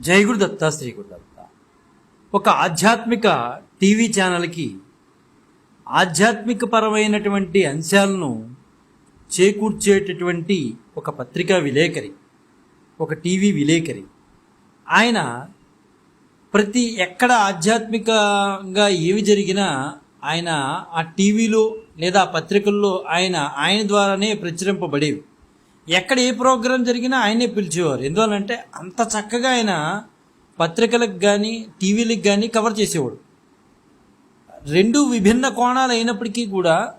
జై గురుదత్త శ్రీ గురుదత్త ఒక ఆధ్యాత్మిక టీవీ ఛానల్కి ఆధ్యాత్మిక పరమైనటువంటి అంశాలను చేకూర్చేటటువంటి ఒక పత్రికా విలేకరి ఒక టీవీ విలేకరి. ఆయన ప్రతి ఎక్కడ ఆధ్యాత్మికంగా ఏవి జరిగినా ఆయన ఆ టీవీలో లేదా ఆ పత్రికల్లో ఆయన ఆయన ద్వారానే ప్రచురింపబడేవి. ఎక్కడ ఏ ప్రోగ్రాం జరిగినా ఆయనే పిలిచేవారు. ఎందువల్లంటే అంత చక్కగా ఆయన పత్రికలకు కానీ టీవీలకు కానీ కవర్ చేసేవాడు. రెండు విభిన్న కోణాలు అయినప్పటికీ కూడా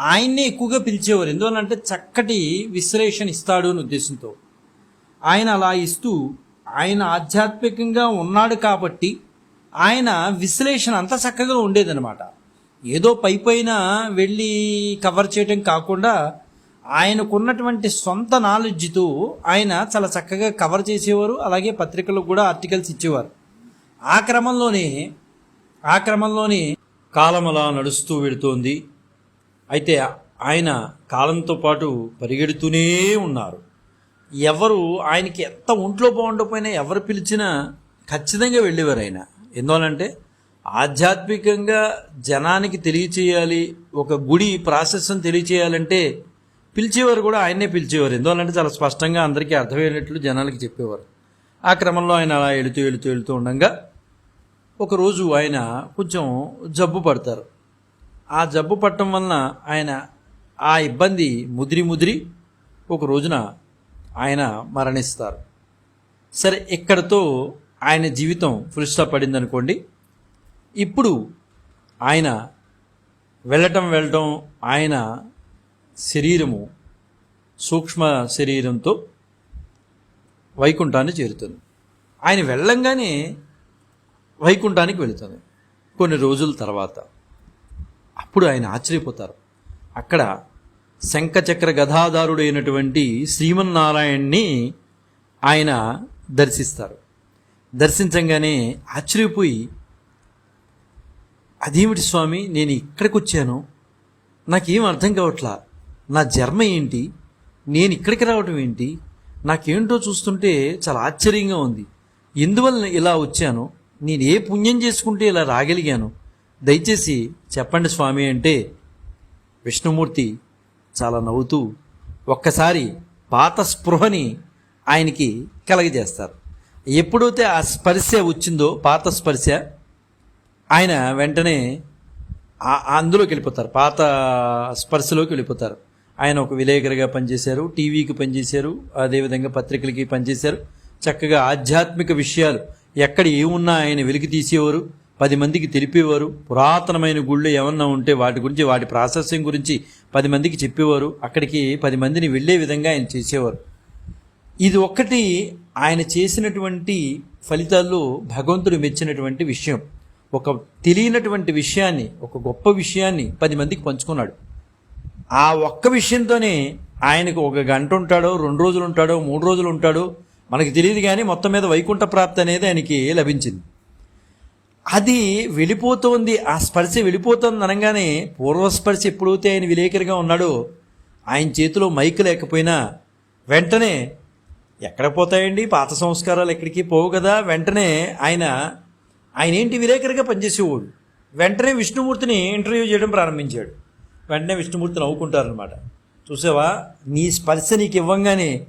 ఆయన్నే ఎక్కువగా పిలిచేవారు. ఎందువల్లంటే చక్కటి విశ్లేషణ ఇస్తాడు అని ఉద్దేశంతో. ఆయన అలా ఇస్తూ ఆయన ఆధ్యాత్మికంగా ఉన్నాడు కాబట్టి ఆయన విశ్లేషణ అంత చక్కగా ఉండేదనమాట ఏదో పై పైన వెళ్ళి కవర్ చేయటం కాకుండా ఆయనకున్నటువంటి సొంత నాలెడ్జ్తో ఆయన చాలా చక్కగా కవర్ చేసేవారు అలాగే పత్రికలకు కూడా ఆర్టికల్స్ ఇచ్చేవారు. ఆ క్రమంలోనే ఆ క్రమంలోనే కాలం అలా నడుస్తూ వెడుతోంది అయితే ఆయన కాలంతో పాటు పరిగెడుతూనే ఉన్నారు. ఎవరు ఆయనకి ఎంత ఒంట్లో బాగుండకపోయినా ఎవరు పిలిచినా ఖచ్చితంగా వెళ్ళేవారు ఆయన. ఎందువలంటే ఆధ్యాత్మికంగా జనానికి తెలియచేయాలి ఒక గుడి ప్రాసెస్ని తెలియచేయాలంటే పిలిచేవారు కూడా ఆయన్నే పిలిచేవారు. ఎందువల్లంటే చాలా స్పష్టంగా అందరికీ అర్థమయ్యేటట్లు జనాలకి చెప్పేవారు. ఆ క్రమంలో ఆయన అలా వెళుతూ వెళుతూ వెళుతూ ఉండగా ఒకరోజు ఆయన కొంచెం జబ్బు పడతారు. ఆ జబ్బు పట్టడం వలన ఆయన ఆ ఇబ్బంది ముదిరి ముదిరి ఒక రోజున ఆయన మరణిస్తారు. సరే ఇక్కడతో ఆయన జీవితం ఫుల్స్టా పడిందనుకోండి పడింది అనుకోండి ఇప్పుడు ఆయన వెళ్ళటం వెళ్ళటం ఆయన శరీరము సూక్ష్మ శరీరంతో వైకుంఠాన్ని చేరుతుంది. ఆయన వెళ్ళంగానే వైకుంఠానికి వెళుతుంది. కొన్ని రోజుల తర్వాత అప్పుడు ఆయన ఆశ్చర్యపోతారు. అక్కడ శంఖచక్ర గదాధారుడు శ్రీమన్నారాయణ్ణి ఆయన దర్శిస్తారు. దర్శించంగానే ఆశ్చర్యపోయి అదేమిటి స్వామి నేను ఇక్కడికి వచ్చాను నాకేం అర్థం కావట్లా? నా జన్మ ఏంటి? నేను ఇక్కడికి రావటం ఏంటి? నాకేంటో చూస్తుంటే చాలా ఆశ్చర్యంగా ఉంది. ఎందువల్ల ఇలా వచ్చాను? నేను ఏ పుణ్యం చేసుకుంటే ఇలా రాగలిగాను? దయచేసి చెప్పండి స్వామి అంటే. విష్ణుమూర్తి చాలా నవ్వుతూ ఒక్కసారి పాత స్పృహని ఆయనకి కలగజేస్తారు. ఎప్పుడైతే ఆ స్పర్శ వచ్చిందో పాత స్పర్శ ఆయన వెంటనే అందులోకి వెళ్ళిపోతారు. పాత స్పర్శలోకి వెళ్ళిపోతారు. ఆయన ఒక విలేకరిగా పనిచేశారు టీవీకి పనిచేశారు అదేవిధంగా పత్రికలకి పనిచేశారు. చక్కగా ఆధ్యాత్మిక విషయాలు ఎక్కడ ఏమున్నా ఆయన వెలికి తీసేవారు పది మందికి తెలిపేవారు పురాతనమైన గుళ్ళు ఏమన్నా ఉంటే వాటి గురించి వాటి ప్రాసెసింగ్ గురించి పది మందికి చెప్పేవారు అక్కడికి పది మందిని వెళ్ళే విధంగా ఆయన చేసేవారు. ఇది ఒక్కటి ఆయన చేసినటువంటి ఫలితాల్లో భగవంతుడు మెచ్చినటువంటి విషయం. ఒక తెలియనటువంటి విషయాన్ని ఒక గొప్ప విషయాన్ని పది మందికి పంచుకున్నాడు. ఆ ఒక్క విషయంతోనే ఆయనకు ఒక గంట ఉంటాడో రెండు రోజులు ఉంటాడో మూడు రోజులు ఉంటాడో మనకి తెలియదు కానీ మొత్తం మీద వైకుంఠ ప్రాప్తి అనేది ఆయనకి లభించింది. అది వెళ్ళిపోతుంది ఆ స్పర్శ వెళ్ళిపోతుంది అనగానే పూర్వస్పర్శ ఎప్పుడైతే ఆయన విలేకరిగా ఉన్నాడో ఆయన చేతిలో మైక్ లేకపోయినా వెంటనే ఎక్కడ పోతాయండి? పాత సంస్కారాలు ఎక్కడికి పోవు కదా? వెంటనే ఆయన ఆయన ఏంటి విలేకరిగా పనిచేసేవాడు? వెంటనే విష్ణుమూర్తిని ఇంటర్వ్యూ చేయడం ప్రారంభించాడు. వెంటనే విష్ణుమూర్తి నవ్వుకుంటారనమాట చూసావా? నీ స్పర్శ నీకు ఇవ్వంగానే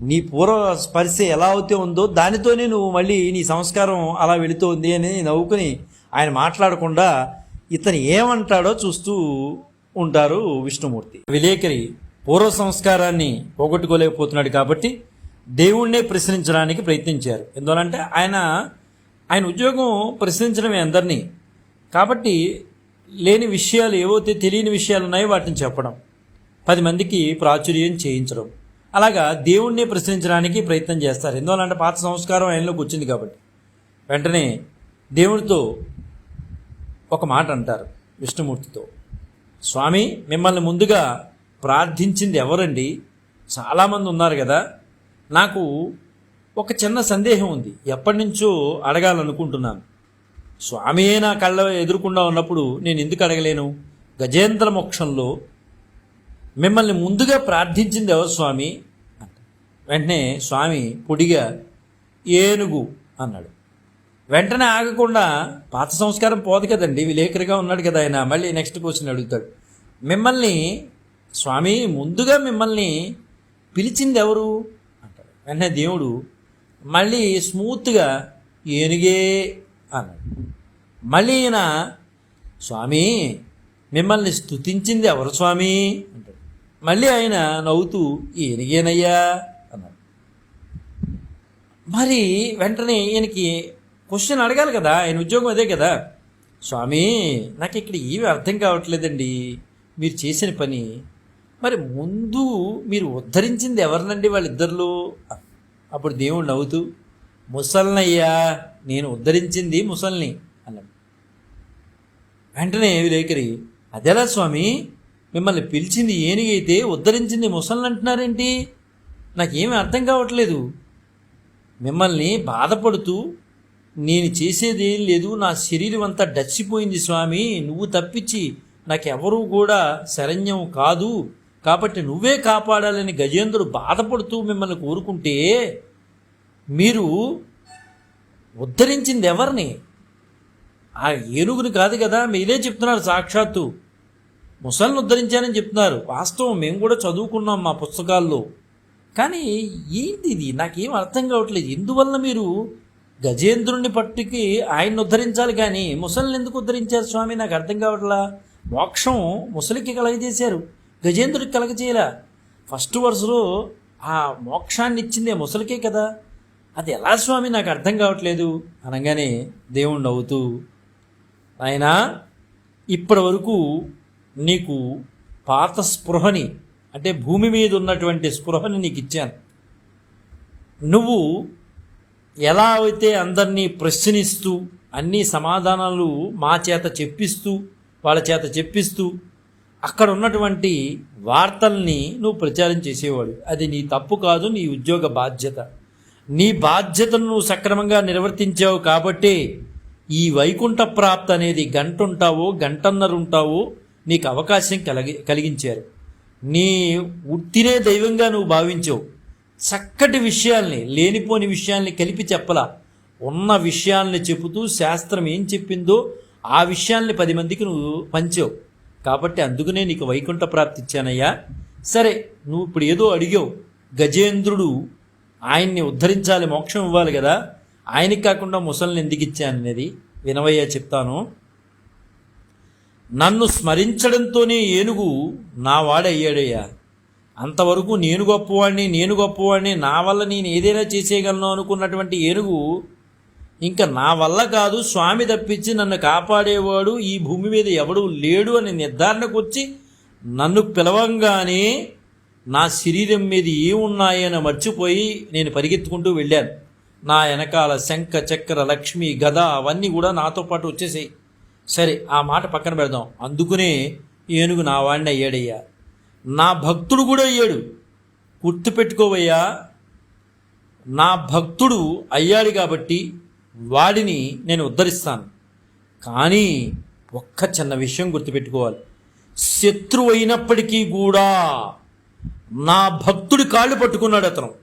నీ పూర్వ స్పర్శ ఎలా అయితే ఉందో దానితోనే నువ్వు మళ్ళీ నీ సంస్కారం అలా వెళుతోంది అని నవ్వుకుని ఆయన మాట్లాడకుండా ఇతను ఏమంటాడో చూస్తూ ఉంటారు విష్ణుమూర్తి. విలేకరి పూర్వ సంస్కారాన్ని పోగొట్టుకోలేకపోతున్నాడు కాబట్టి దేవుణ్ణే ప్రశ్నించడానికి ప్రయత్నించారు. ఎందువలంటే ఆయన ఆయన ఉద్యోగం ప్రశ్నించడమే అందరినీ. కాబట్టి లేని విషయాలు ఏవైతే తెలియని విషయాలు ఉన్నాయో వాటిని చెప్పడం. పది మందికి ప్రాచుర్యం చేయించడం. అలాగా దేవుణ్ణి ప్రశ్నించడానికి ప్రయత్నం చేస్తారు. ఎందువల్లంటే పాత సంస్కారం ఆయనలోకి వచ్చింది కాబట్టి. వెంటనే దేవునితో ఒక మాట అంటారు విష్ణుమూర్తితో. స్వామి మిమ్మల్ని ముందుగా ప్రార్థించింది ఎవరండి? చాలామంది ఉన్నారు కదా. నాకు ఒక చిన్న సందేహం ఉంది. ఎప్పటి నుంచో అడగాలనుకుంటున్నాను. స్వామియే నా కళ్ళ ఎదురుకుండా ఉన్నప్పుడు నేను ఎందుకు అడగలేను? గజేంద్ర మోక్షంలో మిమ్మల్ని ముందుగా ప్రార్థించింది ఎవరు స్వామి? వెంటనే స్వామి పొడిగా ఏనుగు అన్నాడు. వెంటనే ఆగకుండా పాత సంస్కారం పోదు కదండి విలేకరిగా ఉన్నాడు కదా ఆయన. మళ్ళీ నెక్స్ట్ క్వశ్చన్ అడుగుతాడు. మిమ్మల్ని స్వామి ముందుగా మిమ్మల్ని పిలిచింది ఎవరు? అంటాడు. వెంటనే దేవుడు మళ్ళీ స్మూత్గా ఏనుగే అన్నాడు. మళ్ళీ ఈయన స్వామి మిమ్మల్ని స్తుతించింది ఎవరు స్వామి? అంటాడు. మళ్ళీ ఆయన నవ్వుతూ ఈయనగేనయ్యా అన్నాడు. మరి వెంటనే ఈయనకి క్వశ్చన్ అడగాలి కదా ఆయన ఉద్యోగం అదే కదా. స్వామి నాకు ఇక్కడ ఏమి అర్థం కావట్లేదండి. మీరు చేసిన పని మరి ముందు మీరు ఉద్ధరించింది ఎవరినండి వాళ్ళిద్దరిలో? అప్పుడు దేవుడు నవ్వుతూ ముసల్నయ్యా నేను ఉద్ధరించింది ముసల్ని అన్నాడు. వెంటనే విలేకరి అదేలా స్వామి మిమ్మల్ని పిలిచింది ఏనుగైతే ఉద్ధరించింది ముసల్ని అంటున్నారేంటి? నాకేమీ అర్థం కావట్లేదు. మిమ్మల్ని బాధపడుతూ నేను చేసేదేం లేదు నా శరీరం అంతా డచ్చిపోయింది స్వామి నువ్వు తప్పించి నాకెవరూ కూడా శరణ్యం కాదు. కాబట్టి నువ్వే కాపాడాలని గజేంద్రుడు బాధపడుతూ మిమ్మల్ని కోరుకుంటే మీరు ఉద్ధరించింది ఎవరిని? ఆ ఏనుగుని కాదు కదా మీరే చెప్తున్నారు సాక్షాత్తు. ముసల్ని ఉద్ధరించారని చెప్తున్నారు. వాస్తవం మేము కూడా చదువుకున్నాం మా పుస్తకాల్లో. కానీ ఏంటి ఇది? నాకేం అర్థం కావట్లేదు. ఎందువల్ల మీరు గజేంద్రుణ్ణి పట్టుకి ఆయన్ని ఉద్ధరించాలి కానీ ముసలిని ఎందుకు ఉద్ధరించారు స్వామి? నాకు అర్థం కావట్లా? మోక్షం ముసలికి కలగజేశారు. గజేంద్రుడికి కలగజేయలా? ఫస్ట్ వరుసలో ఆ మోక్షాన్ని ఇచ్చిందే ముసలికే కదా. అది ఎలా? స్వామి నాకు అర్థం కావట్లేదు. అనగానే దేవుణ్ణి నవ్వుతూ ఆయన ఇప్పటి వరకు నీకు పాత స్పృహని అంటే భూమి మీద ఉన్నటువంటి స్పృహని నీకు ఇచ్చాను. నువ్వు ఎలా అయితే అందరినీ ప్రశ్నిస్తూ అన్ని సమాధానాలు మా చేత చెప్పిస్తూ వాళ్ళ చేత చెప్పిస్తూ అక్కడ ఉన్నటువంటి వార్తల్ని నువ్వు ప్రచారం చేసేవాడు. అది నీ తప్పు కాదు నీ ఉద్యోగ బాధ్యత. నీ బాధ్యతను నువ్వు సక్రమంగా నిర్వర్తించావు కాబట్టే ఈ వైకుంఠ ప్రాప్తి అనేది గంట ఉంటావో గంటన్నర ఉంటావో నీకు అవకాశం కలిగి కలిగించారు. నీ ఉత్తినే దైవంగా నువ్వు భావించావు. చక్కటి విషయాల్ని లేనిపోని విషయాల్ని కలిపి చెప్పలా. ఉన్న విషయాల్ని చెబుతూ శాస్త్రం ఏం చెప్పిందో ఆ విషయాల్ని పది మందికి నువ్వు పంచావు. కాబట్టి అందుకనే నీకు వైకుంఠ ప్రాప్తి ఇచ్చానయ్యా. సరే నువ్వు ఇప్పుడు ఏదో అడిగావు. గజేంద్రుడు ఆయన్ని ఉద్ధరించాలి మోక్షం ఇవ్వాలి కదా. ఆయనకి కాకుండా ముసలిని ఎందుకు ఇచ్చాను అనేది వినవయ్యా చెప్తాను. నన్ను స్మరించడంతోనే ఏనుగు నా వాడయ్యాడయ్యా అంతవరకు నేను గొప్పవాడిని నేను గొప్పవాడిని నా వల్ల నేను ఏదైనా చేసేయగలను అనుకున్నటువంటి ఏనుగు ఇంకా నా వల్ల కాదు స్వామి తప్పించి నన్ను కాపాడేవాడు ఈ భూమి మీద ఎవడు లేడు అని నిర్ధారణకు వచ్చి నన్ను పిలవంగానే నా శరీరం మీద ఏమున్నాయని మర్చిపోయి నేను పరిగెత్తుకుంటూ వెళ్ళాను. నా వెనకాల శంఖ చక్ర లక్ష్మి గద అవన్నీ కూడా నాతో పాటు వచ్చేసాయి. సరే ఆ మాట పక్కన పెడదాం. అందుకునే ఏనుగు నా వాడిని అయ్యాడయ్యా. నా భక్తుడు కూడా అయ్యాడు. గుర్తుపెట్టుకోవయ్యా నా భక్తుడు అయ్యాడు కాబట్టి వాడిని నేను ఉద్ధరిస్తాను. కానీ ఒక్క చిన్న విషయం గుర్తుపెట్టుకోవాలి. శత్రువు అయినప్పటికీ కూడా నా భక్తుడి కాళ్ళు పట్టుకున్నాడు అతను.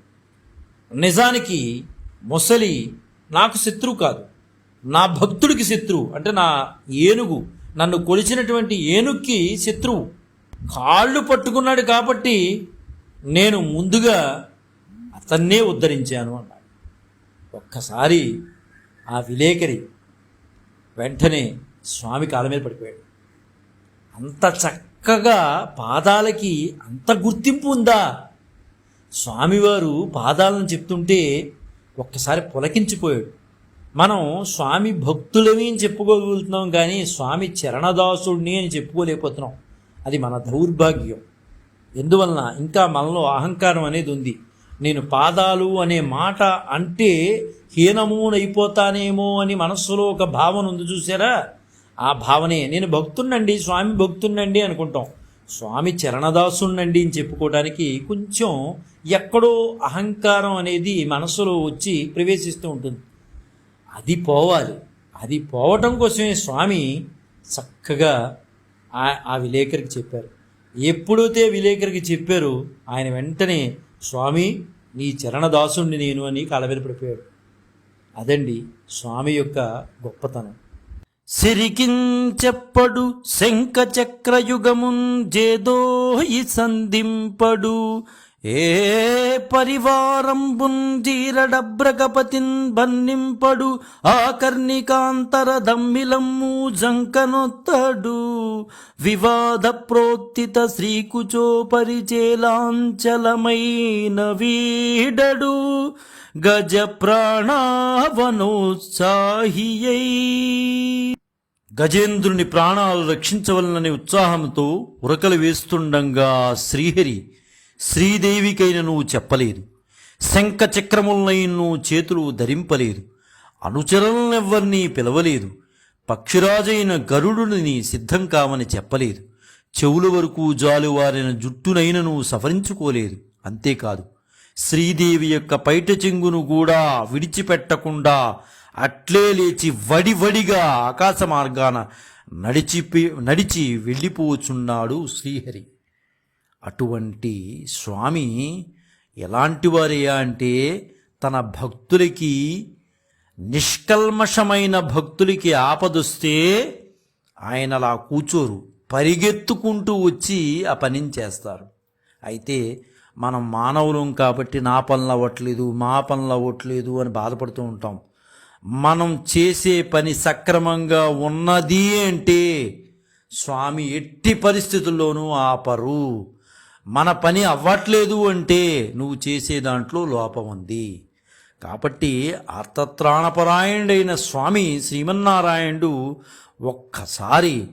నిజానికి ముసలి నాకు శత్రువు కాదు. నా భక్తుడికి శత్రువు. అంటే నా ఏనుగు నన్ను కొలిచినటువంటి ఏనుగుకి శత్రువు. కాళ్ళు పట్టుకున్నాడు కాబట్టి నేను ముందుగా అతన్నే ఉద్ధరించాను అన్నాడు. ఒక్కసారి ఆ విలేకరి వెంటనే స్వామి కాళ్ళ మీద పడిపోయాడు. అంత చక్కగా పాదాలకి అంత గుర్తింపు ఉందా? స్వామివారు పాదాలను చెప్తుంటే ఒక్కసారి పులకించిపోయాడు. మనం స్వామి భక్తులమే అని చెప్పుకోగలుగుతున్నాం కానీ స్వామి చరణదాసుడిని అని చెప్పుకోలేకపోతున్నాం. అది మన దౌర్భాగ్యం. ఎందువలన ఇంకా మనలో అహంకారం అనేది ఉంది. నేను పాదాలు అనే మాట అంటే హీనమూనైపోతానేమో అని మనస్సులో ఒక భావన ఉంది చూసారా? ఆ భావనే నేను భక్తున్నండి స్వామి భక్తున్నండి అనుకుంటాం. స్వామి చరణదాసున్నండి అని చెప్పుకోవడానికి కొంచెం ఎక్కడో అహంకారం అనేది మనసులో వచ్చి ప్రవేశిస్తూ ఉంటుంది. అది పోవాలి. అది పోవటం కోసమే స్వామి చక్కగా ఆ- ఆ విలేకరికి చెప్పారు. ఎప్పుడైతే విలేకరికి చెప్పారు ఆయన వెంటనే స్వామి నీ చరణదాసుణ్ణి నేను అని కాళ్ళ పడిపోయాడు. అదండి స్వామి యొక్క గొప్పతనం. సిరికించెప్పడు శంఖ జేదోహి సంధింపడు. ఏ పరివారంబున్ జీరడబ్రగపతిన్ బన్నింపడు ఆకర్ణికాంతర దమ్మిలమ్ము జంకనొత్తడు. వివాద ప్రోత్తిత శ్రీకుచో పరిచేలాంచలమైన వీడడు. గజ ప్రాణావనోత్సాహియై. గజేంద్రుని ప్రాణాలు రక్షించవలనని ఉత్సాహంతో ఉరకలు వేస్తుండగా శ్రీహరి. శ్రీదేవికైనను చెప్పలేదు. శంఖ చక్రములనైను చేతులు ధరింపలేదు. అనుచరులనెవ్వరినీ పిలవలేదు. పక్షిరాజైన గరుడుని సిద్ధం కామని చెప్పలేదు. చెవుల వరకు జాలువారిన జుట్టునైననూ సఫరించుకోలేదు అంతేకాదు శ్రీదేవి యొక్క పైట చెంగును కూడా విడిచిపెట్టకుండా అట్లే లేచి వడివడిగా ఆకాశ మార్గాన నడిచిపి నడిచి వెళ్ళిపోచున్నాడు శ్రీహరి. అటువంటి స్వామి ఎలాంటి వారయ్యా అంటే తన భక్తులకి నిష్కల్మషమైన భక్తులకి ఆపదొస్తే ఆయన అలా కూచోరు పరిగెత్తుకుంటూ వచ్చి ఆ పనిని చేస్తారు. అయితే మనం మానవులం కాబట్టి నా పనులు అవ్వట్లేదు మా పనులు అవ్వట్లేదు అని బాధపడుతూ ఉంటాం. మనం చేసే పని సక్రమంగా ఉన్నది అంటే స్వామి ఎట్టి పరిస్థితుల్లోనూ ఆపరు. మన పని అవ్వట్లేదు అంటే నువ్వు చేసే దాంట్లో లోపం ఉంది. కాబట్టి అర్థత్రాణపరాయణుడైన స్వామి శ్రీమన్నారాయణుడు ఒక్కసారి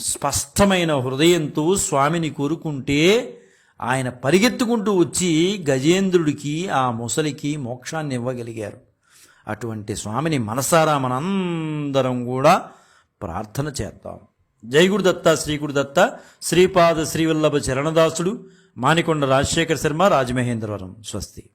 స్పష్టమైన హృదయంతో స్వామిని కోరుకుంటే ఆయన పరిగెత్తుకుంటూ వచ్చి గజేంద్రుడికి ఆ ముసలికి మోక్షాన్ని ఇవ్వగలిగారు. అటువంటి స్వామిని మనసారా మనందరం కూడా ప్రార్థన చేద్దాం. జై గురుదత్త శ్రీ గురుదత్త శ్రీపాద శ్రీవల్లభ చరణదాసుడు మానికొండ రాజశేఖర శర్మ రాజమహేంద్రవరం స్వస్తి.